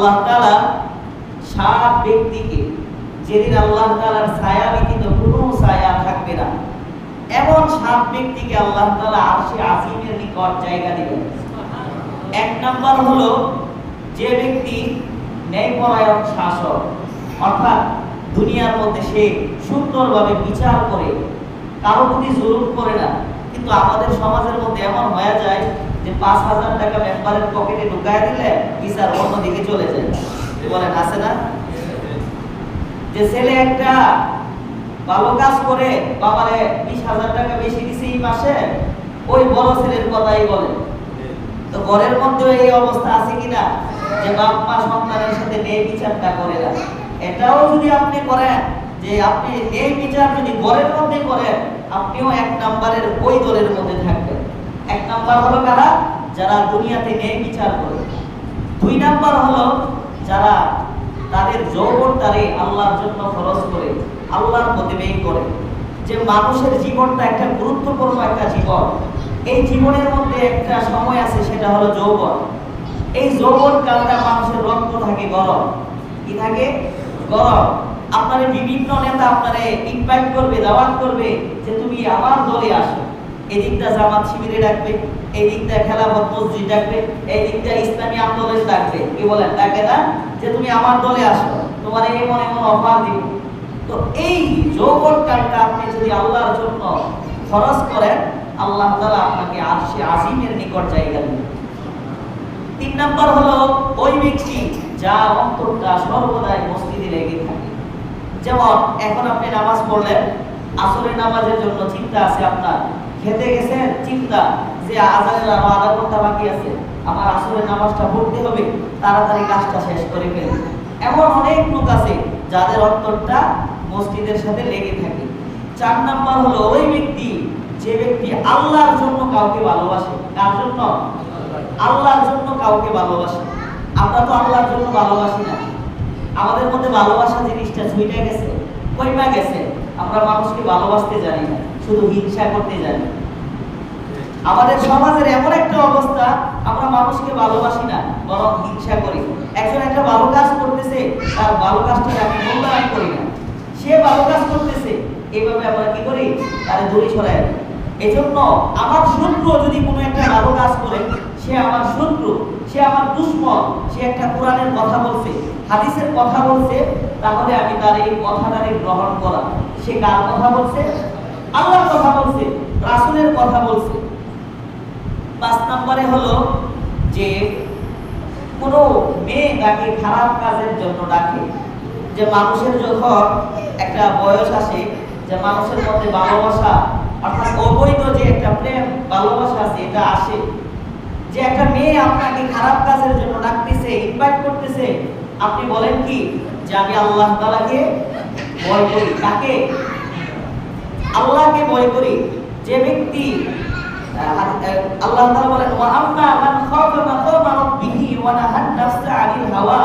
আল্লাহ তাআলা সাত ব্যক্তিকে যেদিন আল্লাহ তাআলার ছায়া ব্যতীত কোনো ছায়া থাকবে না। এমন সাত ব্যক্তিকে আল্লাহ তাআলা আরশে আজিমের নিকট জায়গা দিবেন এক নাম্বার হলো যে ব্যক্তি ন্যায়পরায়ণ শাসক অর্থাৎ দুনিয়ার মধ্যে সে সুন্দরভাবে বিচার করে কারও প্রতি জুলুম করে না কিন্তু আমাদের সমাজের মধ্যে এমন হয়ে যায় যে পাঁচ হাজার টাকা মেম্বারের পকেটে ঢুকায় দিলে বিচার অন্যদিকে চলে যায়। বলেন, আছে না? যে ছেলে একটা ভালো কাজ করে, বাবারে বিশ হাজার টাকা বেশি দিছে এই মাসে, ওই বড় ছেলের কথাই বলে। তো ঘরের মধ্যে এই অবস্থা আছে কিনা যে বাপ মা সন্তানের সাথে ন্যায় বিচারটা করে না। এটাও যদি আপনি করেন, যে আপনি এই বিচার যদি ঘরের মধ্যে করেন, আপনিও এক নাম্বারের ওই দলের মধ্যে থাকবেন। এক নাম্বার হলো কারা? যারা দুনিয়াতে ন্যায় বিচার করে। দুই নাম্বার হলো যারা তাদের যৌবনটারে আল্লাহর জন্য খরচ করে, আল্লাহর পথে ব্যয় করে। যে মানুষের জীবনটা একটা গুরুত্বপূর্ণ একটা জীবন, এই জীবনের মধ্যে একটা সময় আছে, সেটা হলো যৌবন। এই যৌবন কালটা মানুষের রক্ত থাকে, গরম। কি থাকে? গরম। আপনারে বিভিন্ন নেতা আপনারে ইনভাইট করবে, দাওয়াত করবে যে তুমি আমার দলে আসো। এই দিকটা জামাত শিবিরে ডাকবে এই দিকটা খেলাফত মসজিদ ডাকবে এই দিকটা ইসলামী আন্দোলন ডাকবে। কি বলেন? ডাকে না যে তুমি আমার দলে আসো, তোমার এমন এমন অফার দিব। তো এই যৌবন কালটা আপনি যদি আল্লাহর জন্য খরচ করেন, আল্লাহ তাআলা আপনাকে আরশে আজিমের নিকট জায়গা দিবেন তিন নম্বর হলো ওই ব্যক্তি যার অন্তরটা সর্বদাই মসজিদে লেগে থাকে। যেমন এখন আপনি নামাজ পড়লেন, আসরের নামাজের জন্য চিন্তা আছে আপনার? খেতে গেছেন, চিন্তা যে আজানের আরও আধা ঘণ্টা বাকি আছে। আমার আসরের নামাজটা পড়তে হবে, তাড়াতাড়ি কাজটা শেষ করে ফেলি এমন অনেক লোক আছে যাদের অন্তরটা মসজিদের সাথে লেগে থাকে। চার নাম্বার হলো ওই ব্যক্তি, যে ব্যক্তি আল্লাহর জন্য কাউকে ভালোবাসে। কার জন্য? আল্লাহর জন্য কাউকে ভালোবাসে। আমরা তো আল্লাহর জন্য ভালোবাসি না। আমাদের মধ্যে ভালোবাসা জিনিসটা ছুঁইটা গেছে, কইমা গেছে। আমরা মানুষকে ভালোবাসতে জানি না। শুধু হিংসা করতে জানি। আমাদের সমাজের এমন একটা অবস্থা, আমরা মানুষকে ভালোবাসি না, বরং হিংসা করি। একজন একটা ভালো কাজ করতেছে, তার ভালো কাজটা আমি মূল্যায়ন করি না। সে ভালো কাজ করতেছে, এইভাবে আমরা কি করি? তারে দূরে সরাই এজন্য আমার শত্রু যদি কোনো একটা ভালো কাজ করে, সে আমার শত্রু, সে আমার দুশ্মন, সে একটা কোরআনের কথা বলছে, হাদিসের কথা বলছে, তাহলে আমি তার এই কথাটারে গ্রহণ করা। সে কার কথা বলছে? আল্লাহর কথা বলছে, রাসূলের কথা বলছে। পাঁচ নম্বরে হলো যে, কোনো মেয়ে তাকে খারাপ কাজের জন্য ডাকে, যে মানুষের যখন একটা বয়স আসে, যে মানুষের মধ্যে ভালোবাসা, অর্থাৎ অবৈধ যে একটা প্রেম, ভালোবাসা আছে, এটা আসে। যে একটা মেয়ে আপনাকে খারাপ কাজের জন্য ডাকতেছে ইনভাইট করতেছে, আপনি বলেন কি? যে আমি আল্লাহ তালাকে ভয় করি। কাকে? আল্লাহকে ভয় করি যে ব্যক্তি আল্লাহ তাআলা বলেন ওয়া আম্মা মান খাফা মাকামা রাব্বিহি ওয়া নাহান নাফসা আনিল হাওয়া।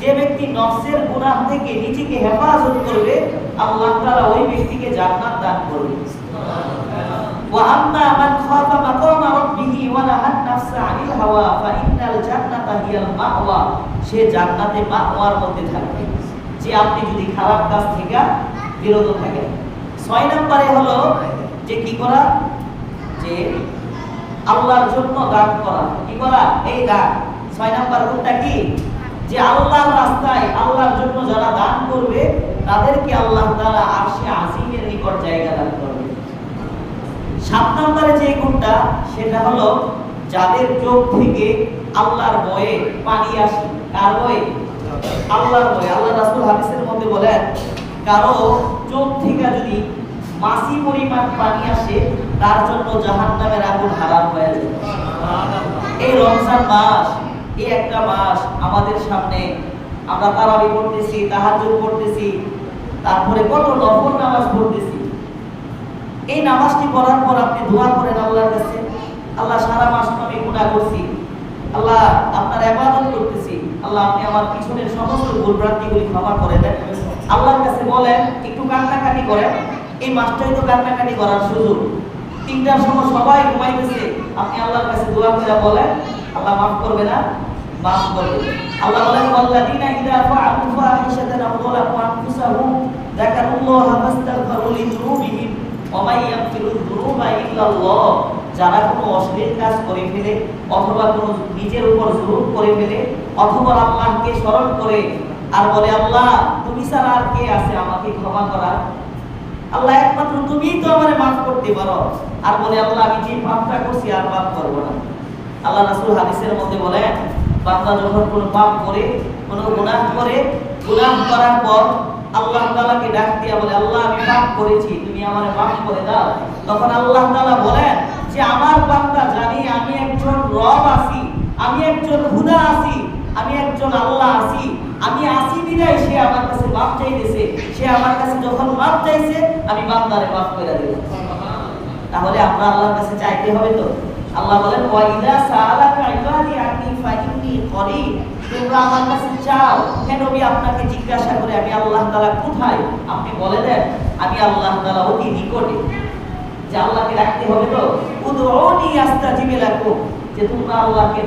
যে ব্যক্তি নফসের গুনাহ থেকে নিজেকে হেফাজত করবে, আল্লাহ তাআলা ওই ব্যক্তিকে জান্নাত দান করবে। ওয়া আম্মা মান খাফা মাকামা রাব্বিহি ওয়া নাহান নাফসা আনিল হাওয়া ফাইন্নাল জান্নাতা হিয়াল মাওয়া। সে জান্নাতে মাওয়ার মধ্যে থাকবে। যে আপনি যদি খারাপ কাজ থেকে বিরত থাকেন ছয় নম্বরে হলো যে কি করা? যে আল্লাহর জন্য দান করা। কি করা? এই দান। ছয় নাম্বার কোনটা কি? যে আল্লাহর রাস্তায় আল্লাহর জন্য যারা দান করবে, তাদেরকে আল্লাহ তাআলা আরশে আজিমের নিকট জায়গা দান করবে। সাত নম্বরে যে গুণটা, সেটা হলো যাদের চোখ থেকে আল্লাহর ভয়ে পানি আসে। কার ভয়ে? আল্লাহর ভয়ে। আল্লাহ রাসূল হাদিসের মধ্যে বলেন, কারও চোখ থেকে যদি মাসি পরিমাণ পানি আসে, তার জন্য জাহান্নামের আগুন হারাম হয়ে যায়। এই রমজান মাস, এই একটা মাস আমাদের সামনে, আমরা তারাবি পড়তেছি, তাহাজ্জুদ পড়তেছি, তারপরে কত নফল নামাজ পড়তেছি। এই নামাজটি পড়ার পর আপনি দোয়া করেন আল্লাহর কাছে, আল্লাহ, সারা মাস আমি গুনাহ করছি। আল্লাহ, আপনার ইবাদত করতেছি। আল্লাহ, আপনি আমার পিছনের সমস্ত ভুলভ্রান্তিগুলি ক্ষমা করে দেন। আল্লাহর কাছে বলেন, একটু কান্নাকাটি করেন। এই মাসটাই তো কান্নাকাটি করার সুযোগ। তিনটার সময় সবাই ঘুমাইতেছে। আপনি আল্লাহর কাছে দোয়া করে বলেন, আল্লাহ মাফ করবে না, মাফ করবে। আল্লাহ বলেন, ওয়াল্লাযিনা ইযা ফাআলু ফাহিশাতান আও যালামু আনফুসাহুম, যাকারুল্লাহা ফাস্তাগফিরু লিযুনুবিহিম, ওয়া মান ইয়াগফিরু যুনুবা ইল্লাল্লাহ। যারা কোনো অশ্লীল কাজ করে ফেলে, অথবা কোনো নিজের উপর জুলুম করে ফেলে, অথবা আল্লাহকে স্মরণ করে আর বলে, আল্লাহ, তুমি ছাড়া আর কে আছে আমাকে ক্ষমা করার? আল্লাহ, একমাত্র তুমিই তো আমারে মাফ করতে পারো। আর বলে, আল্লাহ, আমি যে পাপটা করছি আর পাপ করব না। আল্লাহ রাসূল হাদিসের মধ্যে বলেন, বান্দা যখন কোনো পাপ করে, কোনো গুনাহ করে, গুনাহ করার পর আল্লাহ তাআলাকে ডাক দিয়া বলে, আল্লাহ, আমি পাপ করেছি, তুমি আমারে মাফ করে দাও। তখন আল্লাহ তাআলা বলেন যে, আমার বান্দা জানি আমি একজন রব আছি, আমি একজন হুদা আছি, আমি একজন আল্লাহ আছি আমি আসি বিদায়, সে আমার কাছে মাপ চাইতেছে। সে আমার কাছে যখন মাপ চাইছে, আমি বান্দারে মাফ করে দেব। তাহলে আমরা আল্লাহর কাছে চাইতে হবে তো? আল্লাহ বলেন, ওয়াইদা সাআলাকা ইবাদি আন্নি ফাইন্নি করিব। তোমরা আমার কাছে চাও। হে নবী, আপনাকে জিজ্ঞাসা করে আমি আল্লাহ তাআলা কোথায়? আপনি বলে দেন, আমি আল্লাহ তাআলা অতি নিকটে। যে আল্লাহকে রাখতে হবে তো? উদউনি আস্তাজিব লাকুম। যে তোমরা আল্লাহকে